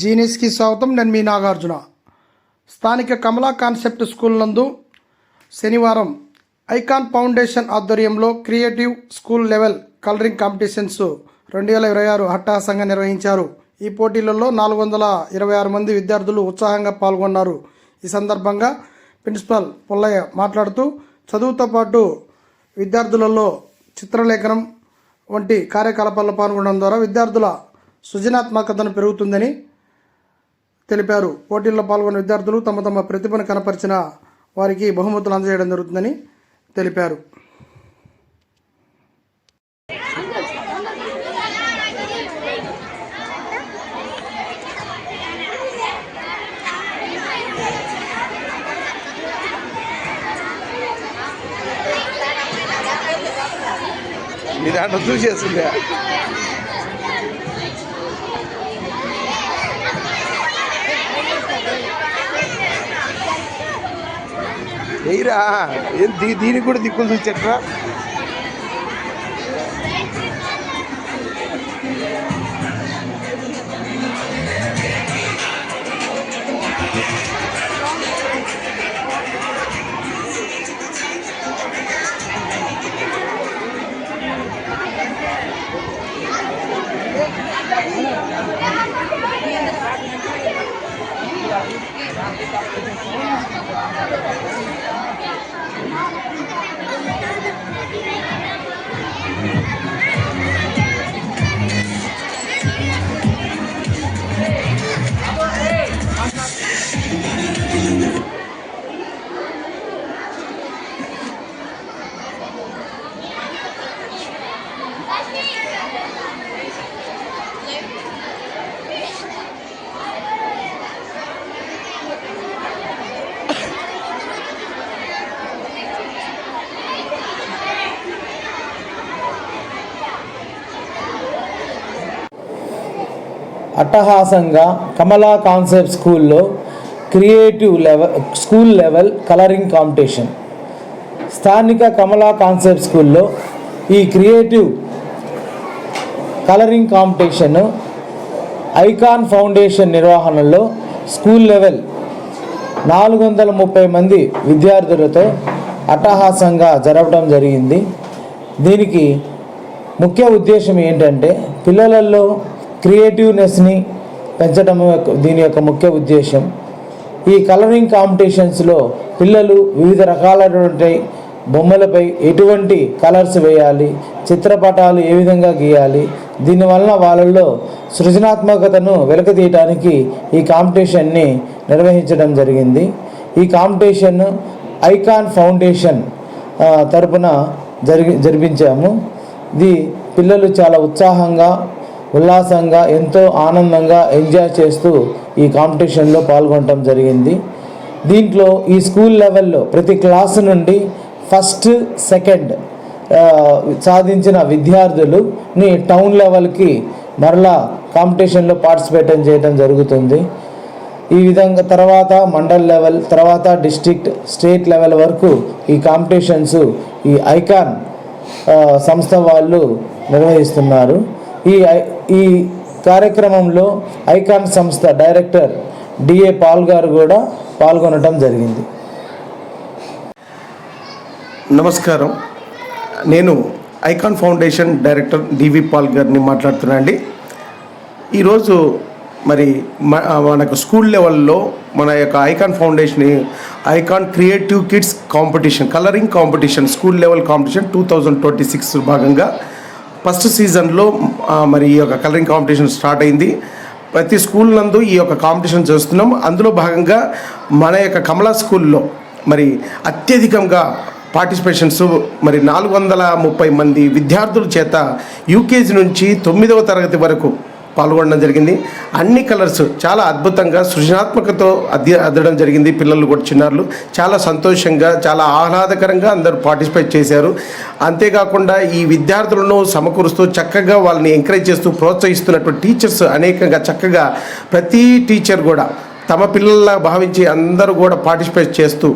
జీనీస్కి స్వాగతం. నేను మీ నాగార్జున. స్థానిక కమలా కాన్సెప్ట్ స్కూల్ నందు శనివారం ఐకాన్ ఫౌండేషన్ ఆధ్వర్యంలో creative school level colouring competitions రెండు వేల ఇరవై ఆరు అట్టహాసంగా నిర్వహించారు. ఈ పోటీలలో నాలుగు వందల ఇరవై ఆరు మంది విద్యార్థులు ఉత్సాహంగా పాల్గొన్నారు. ఈ సందర్భంగా ప్రిన్సిపల్ పుల్లయ్య మాట్లాడుతూ చదువుతో పాటు విద్యార్థులలో చిత్రలేఖనం వంటి కార్యకలాపాల్లో పాల్గొనడం ద్వారా విద్యార్థుల సృజనాత్మకతను పెరుగుతుందని తెలిపారు. పోటీల్లో పాల్గొన్న విద్యార్థులు తమ తమ ప్రతిభను కనపరిచిన వారికి బహుమతులు అందజేయడం జరుగుతుందని తెలిపారు. మీ దాంట్లో ఎయిరా ఏం దీ దీనికి కూడా దిక్కులు చూసేట్రా? అట్టహాసంగా కమలా కాన్సెప్ట్ స్కూల్లో creative level school level colouring competition. స్థానిక కమలా కాన్సెప్ట్ స్కూల్లో ఈ creative colouring competition icon foundation నిర్వహణలో స్కూల్ లెవెల్ నాలుగు వందల ముప్పై మంది విద్యార్థులతో అట్టహాసంగా జరపడం జరిగింది. దీనికి ముఖ్య ఉద్దేశం ఏంటంటే పిల్లలలో క్రియేటివ్నెస్ని పెంచడం యొక్క దీని యొక్క ముఖ్య ఉద్దేశం. ఈ కలరింగ్ కాంపిటీషన్స్లో పిల్లలు వివిధ రకాలైనటువంటి బొమ్మలపై ఎటువంటి కలర్స్ వేయాలి చిత్రపటాలు ఏ విధంగా గీయాలి దీనివలన వాళ్ళల్లో సృజనాత్మకతను వెలకతీయటానికి ఈ కాంపిటీషన్ని నిర్వహించడం జరిగింది. ఈ కాంపిటీషన్ ఐకాన్ ఫౌండేషన్ తరపున జరిగి జరిపించాము. ఇది పిల్లలు చాలా ఉత్సాహంగా ఉల్లాసంగా ఎంతో ఆనందంగా ఎంజాయ్ చేస్తూ ఈ కాంపిటీషన్లో పాల్గొనడం జరిగింది. దీంట్లో ఈ స్కూల్ లెవెల్లో ప్రతి క్లాసు నుండి ఫస్ట్ సెకండ్ సాధించిన విద్యార్థులుని టౌన్ లెవెల్కి మరలా కాంపిటీషన్లో పార్టిసిపేట్ చేయడం జరుగుతుంది. ఈ విధంగా తర్వాత మండల్ లెవెల్ తర్వాత డిస్ట్రిక్ట్ స్టేట్ లెవెల్ వరకు ఈ కాంపిటీషన్స్ ఈ ఐకాన్ సంస్థ వాళ్ళు నిర్వహిస్తున్నారు. ఈ ఐ- ఈ కార్యక్రమంలో ఐకాన్ సంస్థ డైరెక్టర్ డిఏ పాల్ గారు కూడా పాల్గొనడం జరిగింది. నమస్కారం. నేను icon foundation director DV Paul గారిని మాట్లాడుతున్నా అండి. ఈరోజు మరి మనకు స్కూల్ లెవెల్లో మన యొక్క icon foundation icon creative kids competition colouring competition school level competition two thousand twenty six భాగంగా ఫస్ట్ సీజన్లో మరి ఈ యొక్క కలరింగ్ కాంపిటీషన్ స్టార్ట్ అయింది. ప్రతి స్కూల్ నందు ఈ యొక్క కాంపిటీషన్ చేస్తున్నాం. అందులో భాగంగా మన యొక్క కమలా స్కూల్లో మరి అత్యధికంగా పార్టిసిపేషన్స్ మరి నాలుగు వందల ముప్పై మంది విద్యార్థుల చేత యూకేజీ నుంచి తొమ్మిదవ తరగతి వరకు పాల్గొనడం జరిగింది. అన్ని కలర్స్ చాలా అద్భుతంగా సృజనాత్మకతో అద్ది అద్దడం జరిగింది. పిల్లలు కూడా చిన్నారులు. చాలా సంతోషంగా చాలా ఆహ్లాదకరంగా అందరూ పార్టిసిపేట్ చేశారు. అంతేకాకుండా ఈ విద్యార్థులను సమకూరుస్తూ చక్కగా వాళ్ళని ఎంకరేజ్ చేస్తూ ప్రోత్సహిస్తున్నటువంటి టీచర్స్ అనేకంగా చక్కగా ప్రతి టీచర్ కూడా తమ పిల్లల్లా భావించి అందరూ కూడా పార్టిసిపేట్ చేస్తూ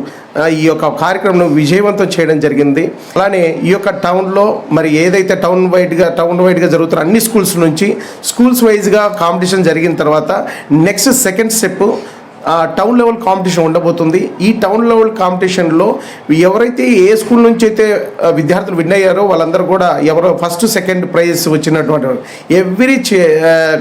ఈ యొక్క కార్యక్రమం విజయవంతం చేయడం జరిగింది. అలానే ఈ యొక్క టౌన్లో మరి ఏదైతే టౌన్ వైడ్గా టౌన్ వైడ్గా జరుగుతున్న అన్ని స్కూల్స్ నుంచి స్కూల్స్ వైజ్గా కాంపిటీషన్ జరిగిన తర్వాత next second step town level competition ఉండబోతుంది. ఈ టౌన్ లెవెల్ కాంపిటీషన్లో ఎవరైతే ఏ స్కూల్ నుంచి అయితే విద్యార్థులు విన్ అయ్యారో వాళ్ళందరూ కూడా ఎవరో ఫస్ట్ సెకండ్ ప్రైజ్ వచ్చినటువంటి ఎవ్రీ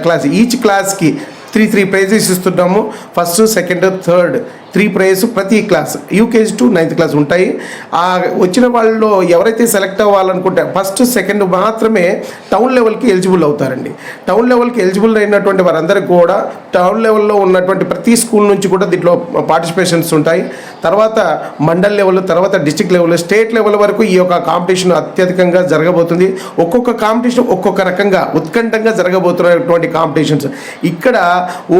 క్లాస్ ఈచ్ క్లాస్కి త్రీ త్రీ ప్రైజెస్ ఇస్తున్నాము. First second third three prizes ప్రతి class. UKG to ninth class ఉంటాయి. ఆ వచ్చిన వాళ్ళలో ఎవరైతే సెలెక్ట్ అవ్వాలనుకుంటే ఫస్ట్ సెకండ్ మాత్రమే టౌన్ లెవెల్కి ఎలిజిబుల్ అవుతారండి. టౌన్ లెవెల్కి ఎలిజిబుల్ అయినటువంటి వారందరికీ కూడా టౌన్ లెవెల్లో ఉన్నటువంటి ప్రతి స్కూల్ నుంచి కూడా దీంట్లో పార్టిసిపేషన్స్ ఉంటాయి. తర్వాత మండల్ లెవెల్ తర్వాత డిస్టిక్ లెవెల్ స్టేట్ లెవెల్ వరకు ఈ యొక్క కాంపిటీషన్ అత్యధికంగా జరగబోతుంది. ఒక్కొక్క కాంపిటీషన్ ఒక్కొక్క రకంగా ఉత్కంఠంగా జరగబోతున్నటువంటి కాంపిటీషన్స్. ఇక్కడ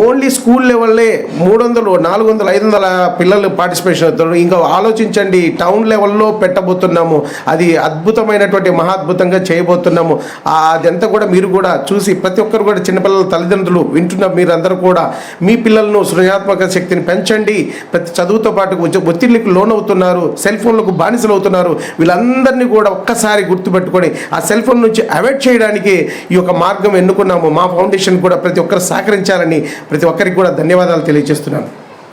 ఓన్లీ స్కూల్ లెవెల్లే మూడు వందలు నాలుగు వందలు ఐదు వందల పిల్లలు పార్టిసిపేషన్ అవుతారు ఇంకా ఆలోచించండి టౌన్ లెవెల్లో పెట్టబోతున్నాము. అది అద్భుతమైనటువంటి మహాద్భుతంగా చేయబోతున్నాము. అదంతా కూడా మీరు కూడా చూసి ప్రతి ఒక్కరు కూడా చిన్నపిల్లల తల్లిదండ్రులు వింటున్న మీరందరూ కూడా మీ పిల్లలను సృజనాత్మక శక్తిని పెంచండి. ప్రతి చదువుతో పాటు కొంచెం ఒత్తిడికి లోనవుతున్నారు. సెల్ ఫోన్లకు బానిసలు అవుతున్నారు వీళ్ళందరినీ కూడా ఒక్కసారి గుర్తుపెట్టుకొని ఆ సెల్ ఫోన్ నుంచి అవాయిడ్ చేయడానికి ఈ యొక్క మార్గం ఎన్నుకున్నాము. మా ఫౌండేషన్ కూడా ప్రతి ఒక్కరు సహకరించాలని ప్రతి ఒక్కరికి కూడా ధన్యవాదాలు తెలియజేస్తున్నాను.